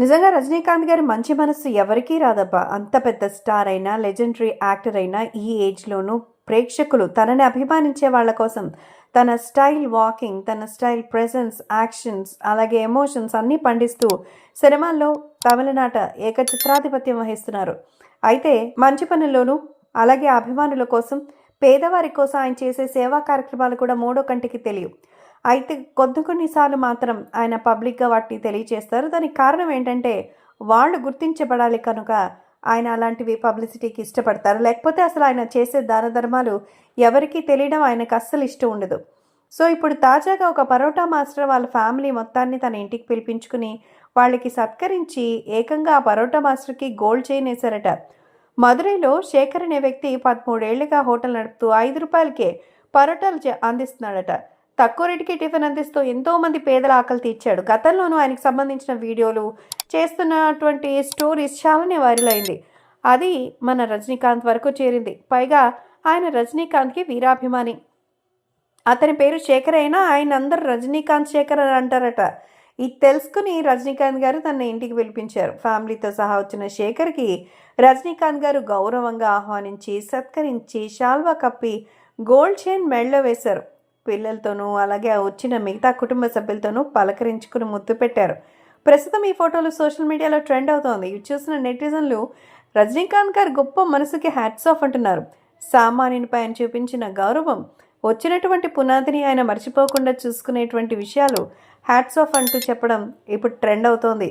నిజంగా రజనీకాంత్ గారి మంచి మనస్సు ఎవరికీ రాదబ్బా. అంత పెద్ద స్టార్ అయినా లెజెండరీ యాక్టర్ అయినా ఈ ఏజ్లోనూ ప్రేక్షకులు తనని అభిమానించే వాళ్ళ కోసం తన స్టైల్ వాకింగ్ తన స్టైల్ ప్రెజెన్స్ యాక్షన్స్ అలాగే ఎమోషన్స్ అన్నీ పండిస్తూ సినిమాల్లో తమిళనాట ఏకచిత్రాధిపత్యం వహిస్తున్నారు. అయితే మంచి పనుల్లోనూ అలాగే అభిమానుల కోసం పేదవారి కోసం ఆయన చేసే సేవా కార్యక్రమాలు కూడా మూడో కంటికి తెలియవు. అయితే కొద్ది కొన్నిసార్లు మాత్రం ఆయన పబ్లిక్గా వాటిని తెలియచేస్తారు. దానికి కారణం ఏంటంటే వాళ్ళు గుర్తించబడాలి కనుక ఆయన అలాంటివి పబ్లిసిటీకి ఇష్టపడతారు. లేకపోతే అసలు ఆయన చేసే దాన ధర్మాలు ఎవరికీ తెలియడం ఆయనకు అస్సలు ఇష్టం ఉండదు. సో ఇప్పుడు తాజాగా ఒక పరోటా మాస్టర్ వాళ్ళ ఫ్యామిలీ మొత్తాన్ని తన ఇంటికి పిలిపించుకుని వాళ్ళకి సత్కరించి ఏకంగా ఆ పరోటా మాస్టర్కి గోల్డ్ చైన్ వేశారట. మదురైలో శేఖర్ అనే వ్యక్తి పదమూడేళ్ళుగా హోటల్ నడుపుతూ ఐదు రూపాయలకే పరోటాలు చే- అందిస్తున్నాడట. తక్కువ రేటుకి టిఫిన్ అందిస్తూ ఎంతోమంది పేదల ఆకలి తీర్చాడు. గతంలోనూ ఆయనకు సంబంధించిన వీడియోలు చేస్తున్నటువంటి స్టోరీస్ చాలానే వైరల్ అయింది. అది మన రజనీకాంత్ వరకు చేరింది. పైగా ఆయన రజనీకాంత్కి వీరాభిమాని. అతని పేరు శేఖర్ అయినా ఆయన అందరు రజనీకాంత్ శేఖర్ అని అంటారట. ఇది తెలుసుకుని రజనీకాంత్ గారు తన ఇంటికి పిలిపించారు. ఫ్యామిలీతో సహా వచ్చిన శేఖర్కి రజనీకాంత్ గారు గౌరవంగా ఆహ్వానించి సత్కరించి శాల్వా కప్పి గోల్డ్ చైన్ మెడలో వేశారు. పిల్లలతోనూ అలాగే ఆ వచ్చిన మిగతా కుటుంబ సభ్యులతోనూ పలకరించుకుని ముద్దు పెట్టారు. ప్రస్తుతం ఈ ఫోటోలు సోషల్ మీడియాలో ట్రెండ్ అవుతోంది. ఇవి చూసిన నెటిజన్లు రజనీకాంత్ గారు గొప్ప మనసుకి హ్యాట్స్ ఆఫ్ అంటున్నారు. సామాన్యునిపై ఆయన చూపించిన గౌరవం వచ్చినటువంటి పునాదిని ఆయన మర్చిపోకుండా చూసుకునేటువంటి విషయాలు హ్యాట్స్ ఆఫ్ అంటూ చెప్పడం ఇప్పుడు ట్రెండ్ అవుతోంది.